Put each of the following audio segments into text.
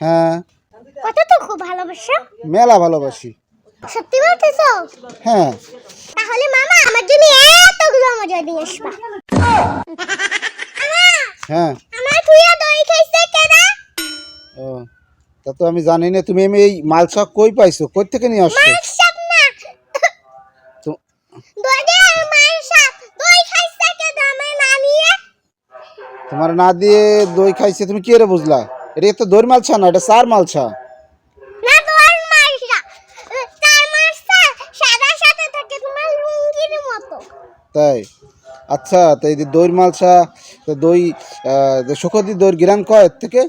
হ্যাঁ। কত তো খুব ভালোবাসো। মেলা ভালোবাসি। সত্যি বলতেছো? হ্যাঁ। তাহলে মামা আমার জন্য এতগুলো মজা আসবা। হ্যাঁ। আমার তুইয়া দই খাইছে ও তা তো আমি জানি না তুমি আমি এই মালসা কই পাইছো? কই থেকে নিয়ে আসছো? না। তো দই আর মাংসাপ দই খাইছে কেডা আমার নানিয়ে? তোমার না দিয়ে দই খাইছে তুমি কি রে বুঝলা? এটা তো দই মালছা না এটা সার মালছা। না দই মাংসা তার মাংসা সাদা সাদা থাকে তোমার লুঙ্গির মতো। তাই? আচ্ছা তো এই যে দইর মালসা তো দই সুখদি দইর গিরান কয় থেকে?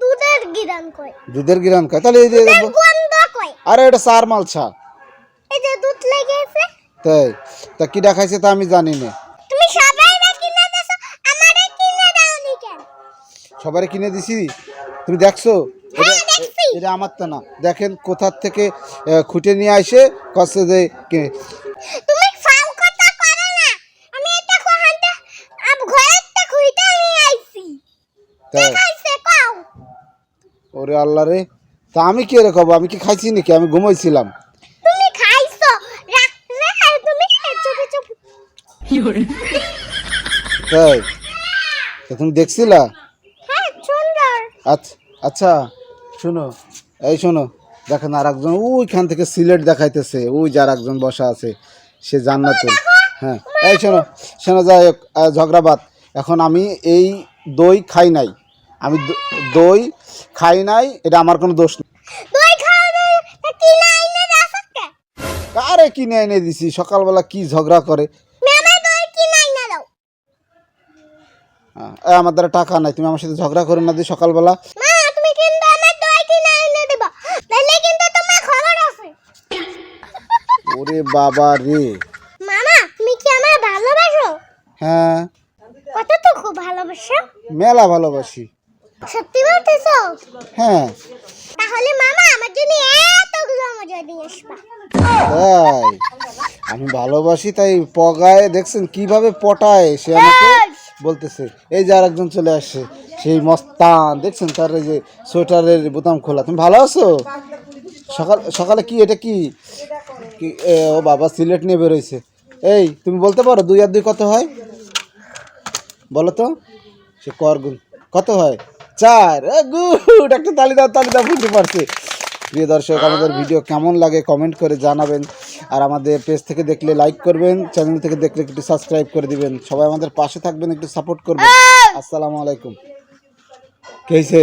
দুধের গিরান কই দুধের গিরান কয়। তাহলে এই যে আরে এটা সার মালছা। এই যে দুধ লেগেছে। তাই? তা কিটা খাইছে তা আমি জানি না। সবারে কিনে দিছি। তুমি দেখছ? এটা হ্যাঁ। এটা আমার তো না। দেখেন কোথার থেকে খুঁটে নিয়ে আসে কষ্ট যে কিনে। ওরে আল্লাহ রে। তা আমি কি রে কব আমি কি খাইছি নাকি? আমি ঘুমাইছিলাম। তুমি খাইছো। তুমি তাই তা তুমি দেখছিলা? আচ্ছা আচ্ছা শোনো এই শোনো দেখেন আর একজন ওইখান থেকে সিলেট দেখাইতেছে ওই যার একজন বসা আছে সে জান্নাতুল। হ্যাঁ এই শোনো শোনো যাই হোক ঝগড়াবাদ। এখন আমি এই দই খাই নাই। আমি দই খাই নাই এটা আমার কোনো দোষ নেই কারে কিনে এনে দিছি? সকালবেলা কি ঝগড়া করে? আমার দ্বারা টাকা নাই তুমি আমার সাথে ঝগড়া করো না দিই সকালবেলা। ওরে বাবা রে। মামা তুমি কি আমার ভালোবাসো? হ্যাঁ। কত তো খুব ভালোবাসো। মেলা ভালোবাসি। সত্যি বলতেছো? হ্যাঁ। তাহলে মামা আমার জন্য এতগুলো মজা দিয়ে আসবা। তাই আমি ভালোবাসি তাই পগায় দেখছেন কীভাবে পটায় সে আমাকে? বলতেছে, এই যে আরেকজন চলে আসছে, সেই মস্তান, দেখছেন তার এই যে সোয়েটারের বোতাম খোলা, তুমি ভালো আছো? সকাল, সকালে কি, এটা কি? ও বাবা সিলেট নিয়ে বেরোইছে। এই, তুমি বলতে পারো দুই আর দুই কত হয়? বলো তো, সে কর গুণ, কত হয়? চার গুড, একটা তালি দাও তালি দাও, বুঝতে পারছে। প্রিয় দর্শক, আমাদের ভিডিও কেমন লাগে কমেন্ট করে জানাবেন। আর আমাদের পেজ থেকে দেখলে লাইক করবেন চ্যানেল থেকে দেখলে একটু সাবস্ক্রাইব করে দিবেন। সবাই আমাদের পাশে থাকবেন একটু সাপোর্ট করবেন। আসসালামু আলাইকুম। কেছে